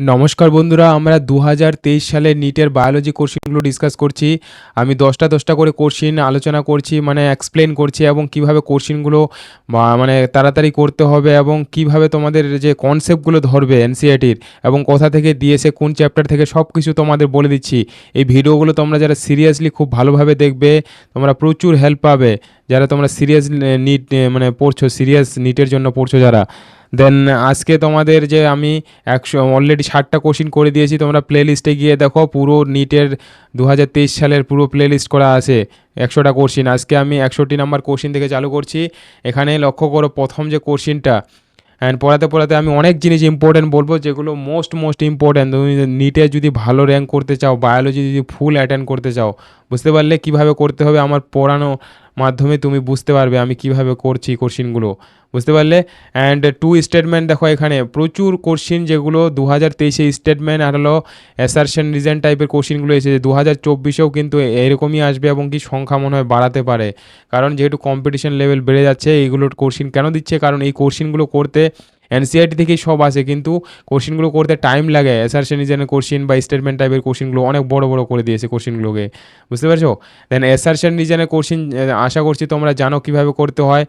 নমস্কার বন্ধুরা, আমরা দু সালের নিটের বায়োলজি কোশ্চিনগুলো ডিসকাস করছি। আমি দশটা দশটা করে কোশ্চিন আলোচনা করছি মানে এক্সপ্লেন করছি এবং কীভাবে কোশ্চিনগুলো মানে তাড়াতাড়ি করতে হবে এবং কীভাবে তোমাদের যে কনসেপ্টগুলো ধরবে এনসিআরটির এবং কোথা থেকে দিয়েছে, কোন চ্যাপ্টার থেকে সব কিছু তোমাদের বলে দিচ্ছি। এই ভিডিওগুলো তোমরা যারা সিরিয়াসলি খুব ভালোভাবে দেখবে, তোমরা প্রচুর হেল্প পাবে। যারা তোমরা সিরিয়াস নিট মানে পড়ছো সিরিয়াস নিটের জন্য পড়ছো যারা দেন আজকে তোমাদের যে আমি একশো অলরেডি ষাটটা কোশ্চিন করে দিয়েছি, তোমরা প্লে লিস্টে গিয়ে দেখো, পুরো নিটের দু হাজার তেইশ সালের পুরো প্লে লিস্ট করা আছে, একশোটা কোশ্চিন আজকে আমি একষট্টি নাম্বার কোশ্চিন থেকে চালু করছি, এখানে লক্ষ্য করো প্রথম যে কোশ্চিনটা অ্যান্ড পড়াতে পড়াতে আমি অনেক জিনিস ইম্পর্টেন্ট বলব, যেগুলো মোস্ট মোস্ট ইম্পর্টেন্ট তুমি নিটে যদি ভালো র্যাঙ্ক করতে চাও বায়োলজি যদি ফুল অ্যাটেন্ড করতে চাও, বুঝতে পারলে কীভাবে করতে হবে, আমার পড়ানো মাধ্যমে তুমি বুঝতে পারবে আমি কীভাবে করছি কোশ্চিনগুলো। বুঝতে পারলে? অ্যান্ড টু স্টেটমেন্ট দেখো এখানে। প্রচুর কোশ্চিন যেগুলো দু হাজার তেইশে স্টেটমেন্ট আর হলো অ্যাসারশন রিজন টাইপের কোশ্চিনগুলো এসেছে। দু হাজার চব্বিশেও কিন্তু এরকমই আসবে এবং কি সংখ্যা মনে হয় বাড়াতে পারে। কারণ যেহেতু কম্পিটিশন লেভেল বেড়ে যাচ্ছে, এইগুলোর কোশ্চিন কেন দিচ্ছে? কারণ এই কোশ্চিনগুলো করতে এনসিআরটি থেকেই সব আসে, কিন্তু কোশ্চিনগুলো করতে টাইম লাগে। অ্যাসারশন রিজনের কোশ্চিন বা স্টেটমেন্ট টাইপের কোশ্চিনগুলো অনেক বড় বড় করে দিয়েছে কোশ্চিনগুলোকে বুঝতে পারছ? দেন অ্যাসারশন রিজনের কোশ্চিন আশা করছি তোমরা জানো কীভাবে করতে হয়।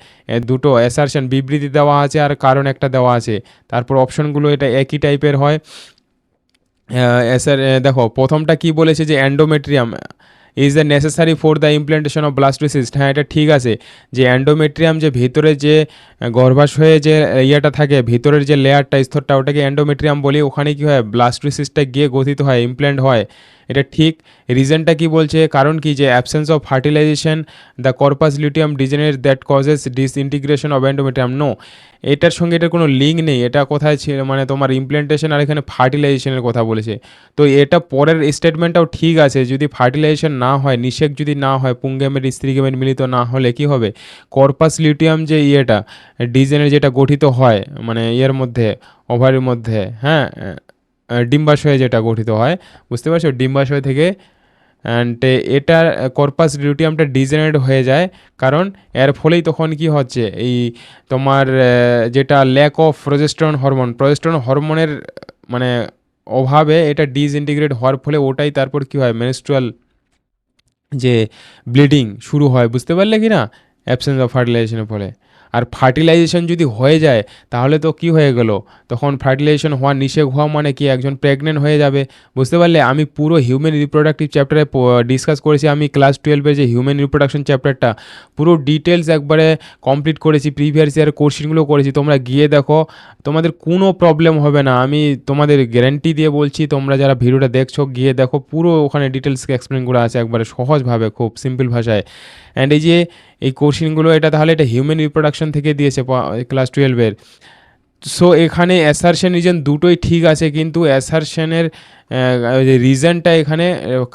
দুটো অ্যাসারশন বিবৃতি দেওয়া আছে আর কারণ একটা দেওয়া আছে। তারপর অপশনগুলো এটা একই টাইপের হয়। স্যার দেখো, প্রথমটা কি বলেছে যে endometrium is the necessary for the implantation of blastocyst হ্যাঁ এটা ঠিক আছে যে অ্যান্ডোমেট্রিয়াম যে ভিতরে যে গর্ভাশয়ে যে ইয়েটা থাকে, ভিতরের যে লেয়ারটা স্তরটা, ওটাকে অ্যান্ডোমেট্রিয়াম বলি, ওখানে কী হয় ব্লাস্টোসিস্টটা গিয়ে গঠিত হয় ইমপ্ল্যান্ট হয়। এটা ঠিক। রিজনটা কি বলছে? কারণ কি যে absence of fertilization the corpus luteum degenerate that causes disintegration of endometrium no এটার সঙ্গে এটার কোনো লিঙ্ক নেই। এটা কোথায় ছিল? মানে তোমার ইমপ্লেন্টেশন আর এখানে ফার্টিলাইজেশনের কথা বলেছে। তো এটা পরের স্টেটমেন্টটাও ঠিক আছে। যদি ফার্টিলাইজেশন না হয়, নিষেক যদি না হয়, পুঙ্গেমের, স্ত্রীগেমের মিলিত না হলে কি হবে? কর্পাস লিউটিয়াম যে ইয়েটা ডিজেনের যেটা গঠিত হয় মানে ইয়ের মধ্যে ওভারের মধ্যে হ্যাঁ? ডিম্বাশয়ে যেটা গঠিত হয়, বুঝতে পারছ? ডিম্বাশয় থেকে অ্যান্ড এটার কর্পাস লিউটিয়ামটা ডিজেনারেট হয়ে যায়, কারণ এর ফলেই তখন কি হচ্ছে? এই তোমার যেটা lack of progesterone hormone progesterone হরমোনের মানে অভাবে এটা ডিসইন্টিগ্রেট হওয়ার ফলে ওটাই তারপর কি হয়? মেনস্ট্রুয়াল যে ব্লিডিং শুরু হয়, বুঝতে পারলে কি না? অ্যাবসেন্স অফ ফার্টিলাইজেশনের ফলে। আর ফার্টিলাইজেশন যদি হয়ে যায়, তাহলে তো কি হয়ে গেল? তখন ফার্টিলাইজেশন হওয়া নিষেধ হওয়া মানে কি? একজন প্রেগনেন্ট হয়ে যাবে। বুঝতে পারলে আমি পুরো হিউম্যান রিপ্রোডাক্টিভ চ্যাপ্টারে ডিসকাস করেছি, আমি ক্লাস টুয়েলভের যে হিউম্যান রিপ্রোডাকশন চ্যাপ্টারটা পুরো ডিটেলস একবারে কমপ্লিট করেছি প্রিভিয়াস ইয়ার কোশ্চিনগুলো করেছি। তোমরা গিয়ে দেখো, তোমাদের কোনো প্রবলেম হবে না। আমি তোমাদের গ্যারান্টি দিয়ে বলছি, তোমরা যারা ভিডিওটা দেখছ, গিয়ে দেখো, পুরো ওখানে ডিটেলস এক্সপ্লেন করা আছে একবারে সহজভাবে, খুব সিম্পল ভাষায়। অ্যান্ড এই যে এই কোশ্চিনগুলো এটা তাহলে এটা হিউম্যান রিপ্রোডাকশন থেকে দিয়েছে ক্লাস টুয়েলভের সো এখানে অ্যাসারশন রিজন দুটোই ঠিক আছে, কিন্তু অ্যাসারশনের রিজনটা এখানে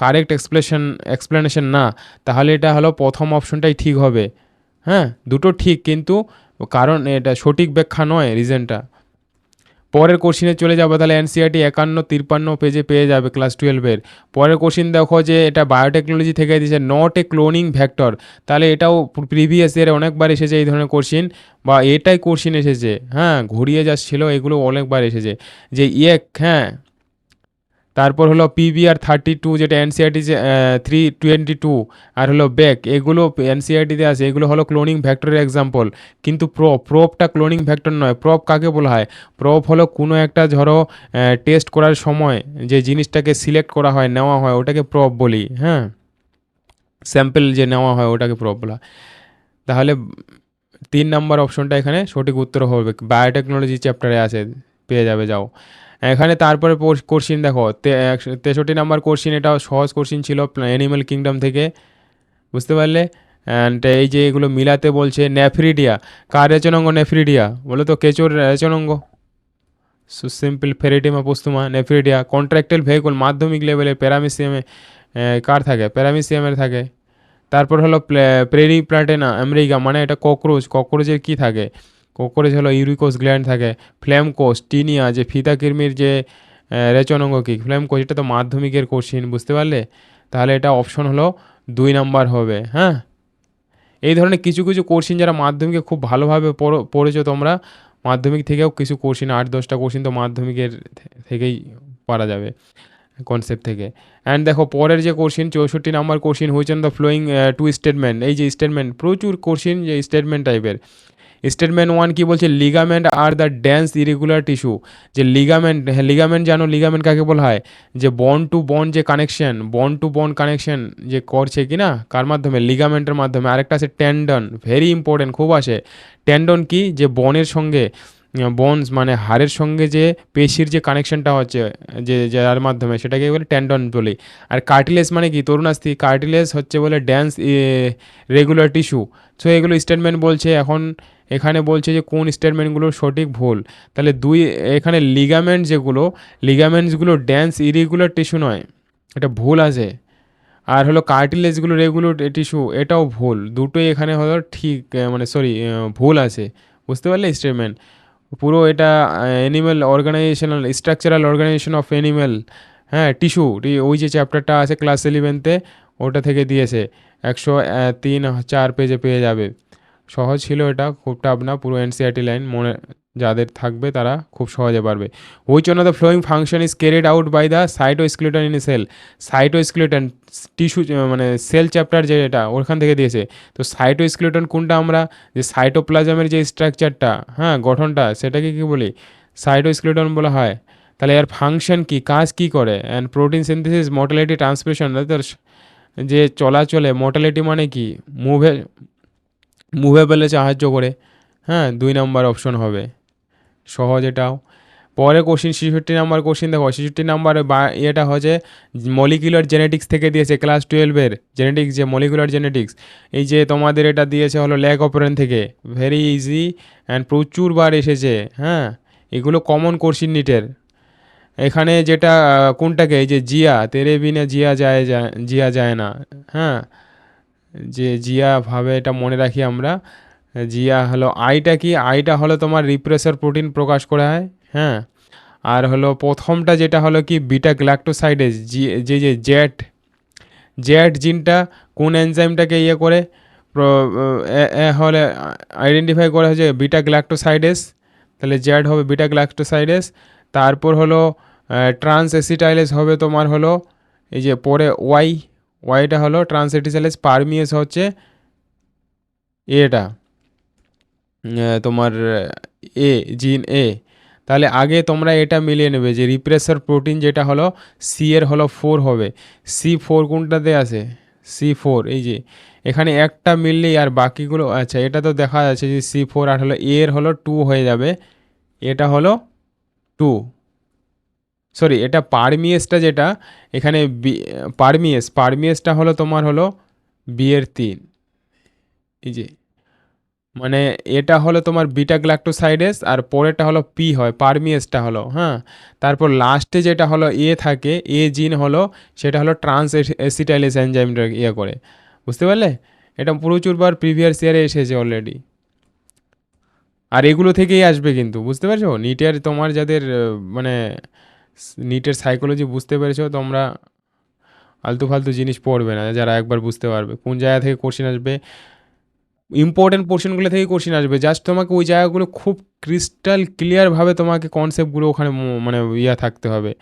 কারেক্ট এক্সপ্লেশন এক্সপ্লেনেশন না। তাহলে এটা হলো প্রথম অপশনটাই ঠিক হবে। হ্যাঁ দুটো ঠিক, কিন্তু কারণ এটা সঠিক ব্যাখ্যা নয় রিজনটা পরের কোশ্চিনে চলে যাব, তাহলে এনসিআরটি একান্ন তিপ্পান্ন পেজে পেয়ে যাবে ক্লাস টুয়েলভের পরের কোশ্চিন দেখো যে এটা বায়োটেকনোলজি থেকে দিয়েছে নট এ ক্লোনিং ভ্যাক্টর তাহলে এটাও প্রিভিয়াস ইয়ারে অনেকবার এসেছে এই ধরনের কোশ্চিন, বা এটাই কোশ্চিন এসেছে হ্যাঁ ঘুরিয়ে যাচ্ছিল, এগুলো অনেকবার এসেছে। যে ইয়েক হ্যাঁ তারপর হলো পিবিআর থার্টি টু যেটা এনসিআরটি থ্রি টোয়েন্টি টু আর হলো ব্যাক এগুলো এনসিআরটিতে আছে, এগুলো হলো ক্লোনিং ভ্যাক্টরের এক্সাম্পল কিন্তু প্রো প্রোপটা ক্লোনিং ভ্যাক্টর নয় প্রপ কাকে বলা হয়? প্রপ হলো কোনো একটা ধরো টেস্ট করার সময় যে জিনিসটাকে সিলেক্ট করা হয়, নেওয়া হয়, ওটাকে প্রপ বলি হ্যাঁ? স্যাম্পল যে নেওয়া হয়, ওটাকে প্রপ বলা। তাহলে তিন নাম্বার অপশনটা এখানে সঠিক উত্তর হবে। বায়োটেকনোলজি চ্যাপ্টারে আছে, পেয়ে যাবে, যাও। এখানে তারপরে কোশ্চিন দেখো তেষট্টি নাম্বার কোশ্চিন এটাও সহজ কোশ্চিন ছিল অ্যানিম্যাল কিংডম থেকে। বুঝতে পারলে? অ্যান্ড এই যে এগুলো মিলাতে বলছে নেফ্রিডিয়া কার রেচনাঙ্গ নেফ্রিডিয়া বলো তো কেচোর রেচনাঙ্গ? Simple Pheretima posthuma nephridia contractile vehicle মাধ্যমিক লেভেলে প্যারামিসিয়ামে কার থাকে? প্যারামিসিয়ামের থাকে। তারপর হলো প্রেরি প্লাটেনা আমেরিকা মানে এটা ককরোচ ককরোচের কি থাকে? ককরোচ হলো ইউরিকোস গ্ল্যান্ড থাকে ফ্ল্যামকোস টিনিয়া, যে ফিতা কিরমির যে রেচনাঙ্গ কি ফ্ল্যামকোস এটা তো মাধ্যমিকের কোশ্চিন বুঝতে পারলে? তাহলে এটা অপশন হলো দুই নাম্বার হবে হ্যাঁ? এই ধরনের কিছু কিছু কোশ্চিন যারা মাধ্যমিকে খুব ভালোভাবে পড়ো- পড়েছো তোমরা, মাধ্যমিক থেকেও কিছু কোশ্চিন আট, দশটা কোশ্চিন তো মাধ্যমিকের থেকেই পারা যাবে কনসেপ্ট থেকে। অ্যান্ড দেখো, পরের যে কোশ্চিন চৌষট্টি number question on the following two statement এই যে স্টেটমেন্ট প্রচুর কোশ্চিন যে স্টেটমেন্ট টাইপের স্টেটমেন্ট ওয়ান কি বলছে ligament are the dense irregular tissue যে লিগামেন্ট হ্যাঁ লিগামেন্ট জানো লিগামেন্ট কাকে বলা হয়? যে বন টু বন যে কানেকশন বন টু বন কানেকশন যে করছে কি না, কার মাধ্যমে? লিগামেন্টের মাধ্যমে। আরেকটা আছে ট্যান্ডন ভেরি ইম্পর্টেন্ট খুব আসে। ট্যান্ডন কি? যে বনের সঙ্গে বনস মানে হাড়ের সঙ্গে যে পেশির যে কানেকশনটা হচ্ছে, যে, যার মাধ্যমে, সেটাকে বলে ট্যান্ডন বলি। আর কার্টিলেস মানে কি? তরুণাস্থি কার্টিলেস হচ্ছে বলে ড্যান্স রেগুলার টিস্যু সো এগুলো স্টেটমেন্ট বলছে। এখন এখানে বলছে যে কোন স্টেটমেন্টগুলো সঠিক ভুল? তাহলে দুই, এখানে লিগামেন্ট যেগুলো লিগামেন্টসগুলো ড্যান্স ইরেগুলার টিস্যু নয়, এটা ভুল আছে। আর হলো কার্টিলেজগুলো রেগুলার টিস্যু এটাও ভুল। দুটোই এখানে হলো ঠিক মানে সরি ভুল আছে। বুঝতে পারলে স্টেটমেন্ট পুরো এটা animal organisational structural organisation of animal হ্যাঁ টিস্যু ওই যে চ্যাপ্টারটা আছে ক্লাস ইলেভেনতে ওটা থেকে দিয়েছে। একশো তিন, চার পেজে পেয়ে যাবে। সহজ ছিল এটা, খুব টাফ না, পুরো এনসিআরটি লাইন মনে, যাদের থাকবে তারা খুব সহজে পারবে। Which one of the following function is carried out by the cytoskeleton in cell cytoskeleton tissue মানে সেল চ্যাপ্টার যে এটা ওখান থেকে দিয়েছে। তো সাইটোস্কেলেটন কোনটা আমরা? যে সাইটোপ্লাজমের যে স্ট্রাকচারটা হ্যাঁ গঠনটা, সেটাকে কি বলি? সাইটোস্কেলেটন বলা হয়। তাহলে এর ফাংশন কি? কাজ কি করে? And protein synthesis motility transmission যে চলাচলে মোটালিটি মানে কি? মুভে মুভেবলে সাহায্য করে। হ্যাঁ দুই নাম্বার অপশন হবে। সহজ এটাও। পরে কোশ্চিন ছেষট্টি নাম্বার কোশ্চিন দেখো। ছেষট্টি নাম্বার এটা হচ্ছে মলিকুলার জেনেটিক্স থেকে দিয়েছে ক্লাস টুয়েলভের জেনেটিক্স যে মলিকুলার জেনেটিক্স এই যে তোমাদের এটা দিয়েছে হলো ল্যাক অপারেন থেকে। ভেরি ইজি অ্যান্ড প্রচুরবার এসেছে। হ্যাঁ এগুলো কমন কোশ্চিন নিটের এখানে যেটা কোনটাকে? এই যে জিয়া তেরে বিনে জিয়া যায় জিয়া যায় না। হ্যাঁ যে জিয়া ভাবে এটা মনে রাখি আমরা, জিয়া হলো আইটা কি? আইটা হলো তোমার রিপ্রেসার প্রোটিন প্রকাশ করা হয় হ্যাঁ? আর হলো প্রথমটা যেটা হলো কি? বিটা গ্ল্যাক্টোসাইডেজ জি, যে যে জেট জেট জিনটা কোন এনজাইমটাকে ইয়ে করে হলে আইডেন্টিফাই করা হয়েছে বিটা গ্ল্যাক্টোসাইডেস তাহলে জেড হবে বিটা গ্ল্যাক্টোসাইডেস তারপর হলো ট্রান্স অ্যাসিটাইলেস হবে তোমার হলো, এই যে পরে ওয়াই ওয়াইটা হলো ট্রান্স পারমিয়েস হচ্ছে এটা। তোমার, এ জিন এ তাহলে আগে তোমরা এটা মিলিয়ে নেবে যে রিপ্রেসার প্রোটিন যেটা হলো সি এর হলো ফোর হবে। সি ফোর কোনটাতে আছে? সি ফোর এই যে। এখানে একটা মিললেই আর বাকিগুলো আচ্ছা এটা তো দেখা যাচ্ছে যে সি ফোর আর হলো এর হলো টু হয়ে যাবে। এটা হলো টু সরি, এটা পারমিয়েসটা যেটা, এখানে পারমিয়েস, পারমিয়েসটা হলো তোমার হলো বিয়ের তিন। এই যে মানে এটা হলো তোমার বিটা গ্ল্যাক্টোসাইডেস আর পরেরটা হলো পি হয়, পারমিয়েসটা হলো হ্যাঁ? তারপর লাস্টে যেটা হলো এ থাকে, এ জিন হলো, সেটা হলো ট্রান্স অ্যাসিটাইলেস এনজাইমটা ইয়ে করে। বুঝতে পারলে? এটা প্রচুরবার প্রিভিয়াস ইয়ারে এসেছে অলরেডি। আর এগুলো থেকেই আসবে কিন্তু, বুঝতে পারছ? নিটের তোমার যাদের মানে নিটের সাইকোলজি বুঝতে পেরেছ, তোমরা আলতু ফালতু জিনিস পড়বে না, যারা একবার বুঝতে পারবে। কোন জায়গা থেকে কোশ্চেন আসবে? ইম্পর্টেন্ট পোর্শনগুলো থেকেই কোশ্চেন আসবে। জাস্ট তোমাকে ওই জায়গাগুলো খুব ক্রিস্টাল ক্লিয়ারভাবে তোমাকে কনসেপ্টগুলো ওখানে মানে ইয়া থাকতে হবে।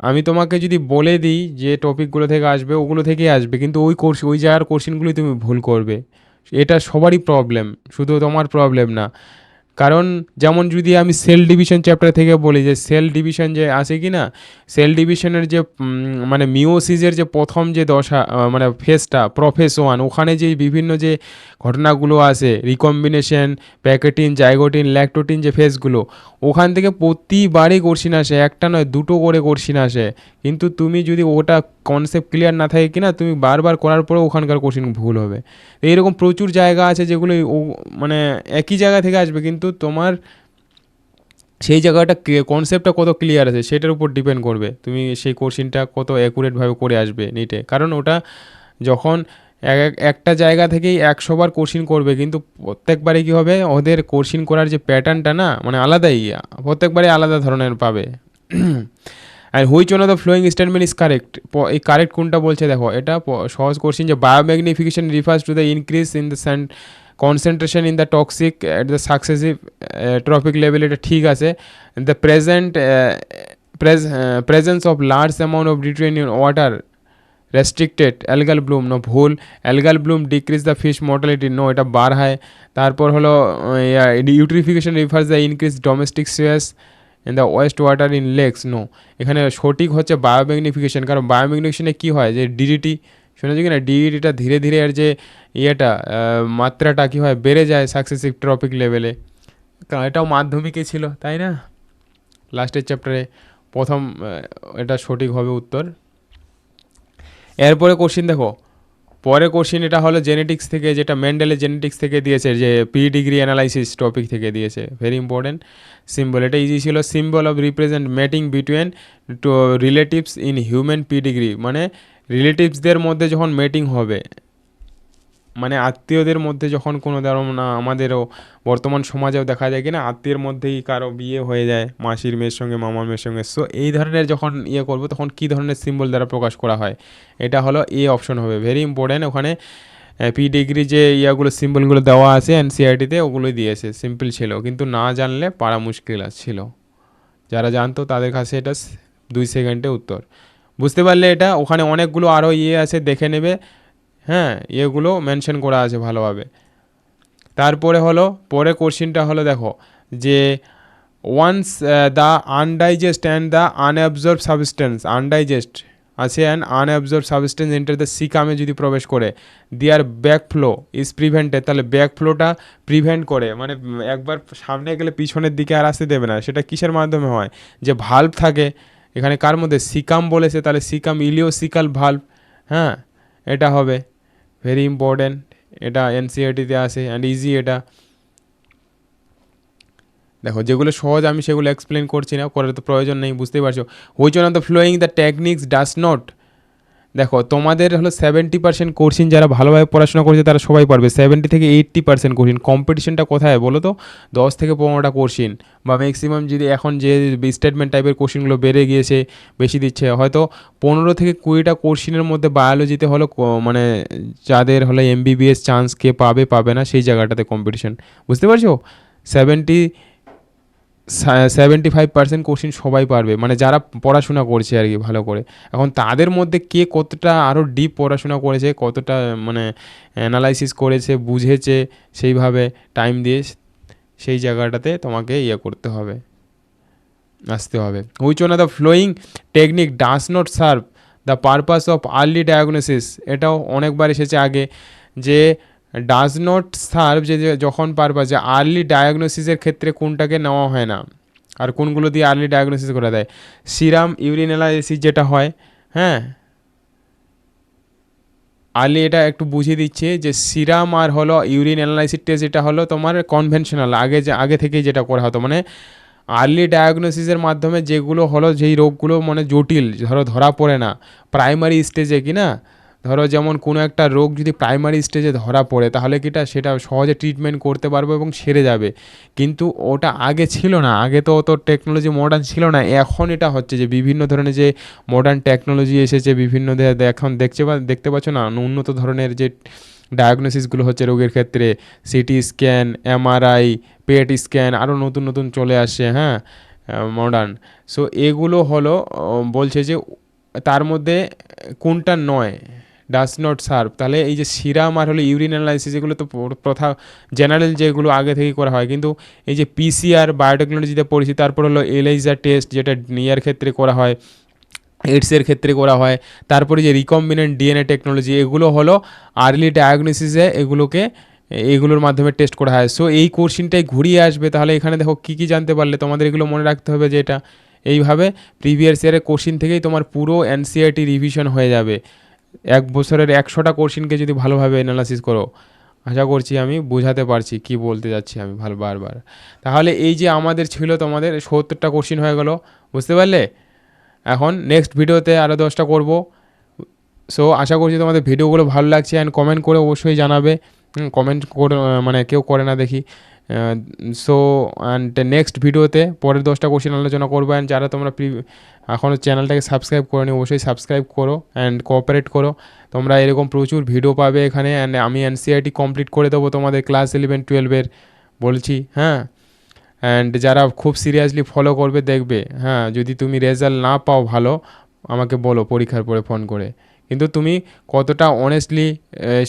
আমি তোমাকে যদি বলে দিই যে টপিকগুলো থেকে আসবে, ওগুলো থেকেই আসবে, কিন্তু ওই কোর্স ওই জায়গার কোশ্চেনগুলোই তুমি ভুল করবে। এটা সবারই প্রবলেম শুধু তোমার প্রবলেম না। কারণ যেমন যদি আমি সেল ডিভিশন চ্যাপ্টার থেকে বলি যে সেল ডিভিশন যে আছে কি না, সেল ডিভিশনের যে মানে মিওসিসের যে প্রথম যে দশা মানে ফেসটা প্রফেস ওয়ান, ওখানে যে বিভিন্ন যে ঘটনাগুলো আছে, রিকম্বিনেশন, প্যাকেটিন, জাইগোটিন, ল্যাকটোটিন যে ফেসগুলো ওখান থেকে প্রতিবারই কোর্সিন আসে একটা নয়, দুটো করে কোর্সিন আসে কিন্তু তুমি যদি ওটা কনসেপ্ট ক্লিয়ার না থাকে কিনা, তুমি বারবার করার পরেও ওখানকার কোশ্চিন ভুল হবে। এইরকম প্রচুর জায়গা আছে যেগুলো মানে একই জায়গা থেকে আসবে, কিন্তু তোমার সেই জায়গাটা কনসেপ্টটা কত ক্লিয়ার আছে, সেটার উপর ডিপেন্ড করবে। তুমি সেই কোশ্চিনটা কত অ্যাকুরেটভাবে করে আসবে নিটে কারণ ওটা যখন এক- একটা জায়গা থেকেই একশোবার কোশ্চিন করবে, কিন্তু প্রত্যেকবারে কী হবে, ওদের কোশ্চিন করার যে প্যাটার্নটা না মানে আলাদাই, প্রত্যেকবারে আলাদা ধরনের পাবে। And which one of the following statement is correct এই কারেক্ট কোনটা বলছে দেখো এটা সহজ কোশ্চিন যে biomagnification refers to the increase in the sand concentration in the toxic at the successive trophic level এটা ঠিক আছে. The present pres- uh, presence of large amount of water restricted algal bloom no ভুল algal bloom decrease the fish mortality no এটা বার হয়. তারপর হলো eutrophication refers the increase domestic sewage in the waste water in lakes no এখানে সঠিক হচ্ছে biomagnification কারণ বায়োম্যাগনিফিকেশনে কী হয়? যে ডিডিটি শুনেছি কি না ডিডিটিটা ধীরে ধীরে এর যে ইয়েটা মাত্রাটা কী হয়? বেড়ে যায় সাকসেসিভ ট্রপিক লেভেলে কারণ এটাও মাধ্যমিকে ছিল, তাই না? লাস্টের চ্যাপ্টারে প্রথম এটা সঠিক হবে উত্তর। এরপরে কোশ্চিন দেখো। পরে কোশ্চিন এটা হলো জেনেটিক্স থেকে, যেটা মেন্ডেলের জেনেটিক্স থেকে দিয়েছে, যে পি ডিগ্রি অ্যানালাইসিস টপিক থেকে দিয়েছে। ভেরি ইম্পর্টেন্ট সিম্বল এটা ইজি ছিল। Symbol of represent mating between two relatives in human pedigree মানে রিলেটিভসদের মধ্যে যখন মেটিং হবে মানে আত্মীয়দের মধ্যে যখন কোনো ধরো না, আমাদেরও বর্তমান সমাজেও দেখা যায় কি না, আত্মীয়ের মধ্যেই কারও বিয়ে হয়ে যায়, মাসির মেয়ের সঙ্গে, মামার মেয়ের সঙ্গে। সো এই ধরনের যখন ইয়ে করব, তখন কী ধরনের সিম্বল দ্বারা প্রকাশ করা হয়? এটা হলো এ অপশন হবে। ভেরি ইম্পর্ট্যান্ট ওখানে পি ডিগ্রি যে ইয়াগুলো সিম্বলগুলো দেওয়া আছে এনসিআরটিতে ওগুলোই দিয়েছে। সিম্পল ছিল, কিন্তু না জানলে পারা মুশকিল ছিল। যারা জানতো তাদের কাছে এটা দুই সেকেন্ডে উত্তর। বুঝতে পারলে এটা, ওখানে অনেকগুলো আরও ইয়ে আছে, দেখে নেবে। হ্যাঁ এগুলো মেনশন করা আছে ভালোভাবে। তারপরে হলো, পরে কোশ্চিনটা হলো দেখো, যে once the undigest and the unabsorb substance undigest আছে and unabsorb substance enter the সিকামে যদি প্রবেশ করে their back flow is prevented তাহলে ব্যাক ফ্লোটা প্রিভেন্ট করে মানে একবার সামনে গেলে পিছনের দিকে আর আসতে দেবে না। সেটা কিসের মাধ্যমে হয়? যে ভাল্ব থাকে, এখানে কার মধ্যে? সিকাম বলেছে, তাহলে সিকাম ইলিওসিকাল ভাল্ব হ্যাঁ এটা হবে। ভেরি ইম্পর্ট্যান্ট এটা এনসিআরটিতে আসে অ্যান্ড ইজি এটা। দেখো, যেগুলো সহজ, আমি সেগুলো এক্সপ্লেন করছি না, করার তো প্রয়োজন নেই, বুঝতেই পারছ। Which one of the following the techniques does not দেখো, তোমাদের হলো সেভেন্টি পার্সেন্ট কোর্সিন যারা ভালোভাবে পড়াশোনা করছে, তারা সবাই পারবে। সেভেন্টি থেকে এইট্টি পার্সেন্ট কোর্সিন কম্পিটিশনটা কোথায় বলো তো? দশ থেকে পনেরোটা কোর্সিন বা ম্যাক্সিমাম যদি এখন যে স্টেটমেন্ট টাইপের কোশ্চিনগুলো বেড়ে গিয়েছে, বেশি দিচ্ছে, হয়তো পনেরো থেকে কুড়িটা কোশ্চিনের মধ্যে বায়োলজিতে হলো মানে যাদের হলো এমবিবিএস চান্স কে পাবে পাবে না, সেই জায়গাটাতে কম্পিটিশন বুঝতে পারছ? Seventy seventy five percent question সবাই পারবে। মানে যারা পড়াশোনা করছে আর কি, ভালো করে। এখন তাদের মধ্যে কে কতটা আরও ডিপ পড়াশোনা করেছে, কতটা মানে অ্যানালাইসিস করেছে, বুঝেছে, সেইভাবে টাইম দিয়ে সেই জায়গাটাতে তোমাকে ইয়ে করতে হবে। আসতে হবে। Which one of the following technique does not serve the purpose of early diagnosis এটাও অনেকবার এসেছে আগে যে ডাজ নট সার্ভ যে যখন পারপাস যে আর্লি ডায়াগনোসিসের ক্ষেত্রে কোনটাকে নেওয়া হয় না। আর কোনগুলো দিয়ে আর্লি ডায়াগনোসিস করা দেয়। সিরাম ইউরিন অ্যানালাইসিস যেটা হয় হ্যাঁ? আর্লি এটা একটু বুঝিয়ে দিচ্ছে যে সিরাম আর হলো ইউরিন অ্যানালাইসিস টেস্ট যেটা হলো তোমার কনভেনশনাল আগে যে, আগে থেকেই যেটা করা হতো। মানে আর্লি ডায়াগনোসিসের মাধ্যমে যেগুলো হলো, যেই রোগগুলো মানে জটিল, ধরো ধরা পড়ে না। প্রাইমারি স্টেজে কি না? ধরো যেমন কোনো একটা রোগ যদি প্রাইমারি স্টেজে ধরা পড়ে, তাহলে কিটা সেটা সহজে ট্রিটমেন্ট করতে পারব এবং সেরে যাবে। কিন্তু ওটা আগে ছিল না, আগে তো অত টেকনোলজি মডার্ন ছিল না, এখন এটা হচ্ছে যে বিভিন্ন ধরনের যে মডার্ন টেকনোলজি এসেছে, বিভিন্ন এখন দেখছে দেখতে পাচ্ছ না, উন্নত ধরনের যে ডায়াগনোসিসগুলো হচ্ছে রোগের ক্ষেত্রে CT scan MRI PET scan আরও নতুন নতুন চলে আসছে হ্যাঁ মডার্ন সো এগুলো হলো বলছে যে, তার মধ্যে কোনটা নয় ডাস নট সার্ভ তাহলে এই যে সিরাম আর হলো ইউরিন অ্যানালাইসিস এগুলো তো প্রথা জেনারেল যেগুলো আগে থেকেই করা হয়, কিন্তু এই যে পিসিআর বায়োটেকনোলজিতে পড়েছি, তারপর হলো এলাইজা টেস্ট যেটা নিয়ার ক্ষেত্রে করা হয় এইডসের ক্ষেত্রে করা হয়, তারপরে যে রিকম্বিনেন্ট ডিএনএ টেকনোলজি এগুলো হলো আর্লি ডায়াগনোসিসে এগুলোকে, এগুলোর মাধ্যমে টেস্ট করা হয়। সো এই কোশ্চিনটাই ঘুরিয়ে আসবে। তাহলে এখানে দেখো কী কী জানতে পারলে, তোমাদের এগুলো মনে রাখতে হবে যে এটা। এইভাবে প্রিভিয়াস ইয়ারের কোশ্চিন থেকেই তোমার পুরো এনসিআরটি রিভিশন হয়ে যাবে। এক বছরের একশোটা কোশ্চিনকে যদি ভালোভাবে অ্যানালাইসিস করো, আশা করছি আমি বোঝাতে পারছি কি বলতে যাচ্ছি আমি ভালো বারবার। তাহলে এই যে আমাদের ছিল তোমাদের সত্তরটা কোশ্চিন হয়ে গেল, বুঝতে পারলে? এখন নেক্সট ভিডিওতে আরও দশটা করব। সো আশা করছি তোমাদের ভিডিওগুলো ভালো লাগছে অ্যান্ড কমেন্ট করে অবশ্যই জানাবে। কমেন্ট মানে কেউ করে না দেখি। সো অ্যান্ড নেক্সট ভিডিওতে পরের দশটা কোশ্চেন আলোচনা করব অ্যান্ড যারা তোমরা প্রি এখনও চ্যানেলটাকে সাবস্ক্রাইব করো অবশ্যই সাবস্ক্রাইব করো অ্যান্ড কোঅপারেট করো। তোমরা এরকম প্রচুর ভিডিও পাবে এখানে অ্যান্ড আমি এনসিআইটি কমপ্লিট করে দেবো তোমাদের ক্লাস ইলেভেন টুয়েলভের বলছি হ্যাঁ? অ্যান্ড যারা খুব সিরিয়াসলি ফলো করবে, দেখবে হ্যাঁ? যদি তুমি রেজাল্ট না পাও ভালো, আমাকে বলো পরীক্ষার পরে ফোন করে। কিন্তু তুমি কতটা অনেস্টলি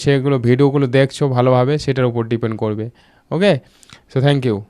সেগুলো ভিডিওগুলো দেখছ ভালোভাবে, সেটার উপর ডিপেন্ড করবে। okay so thank you.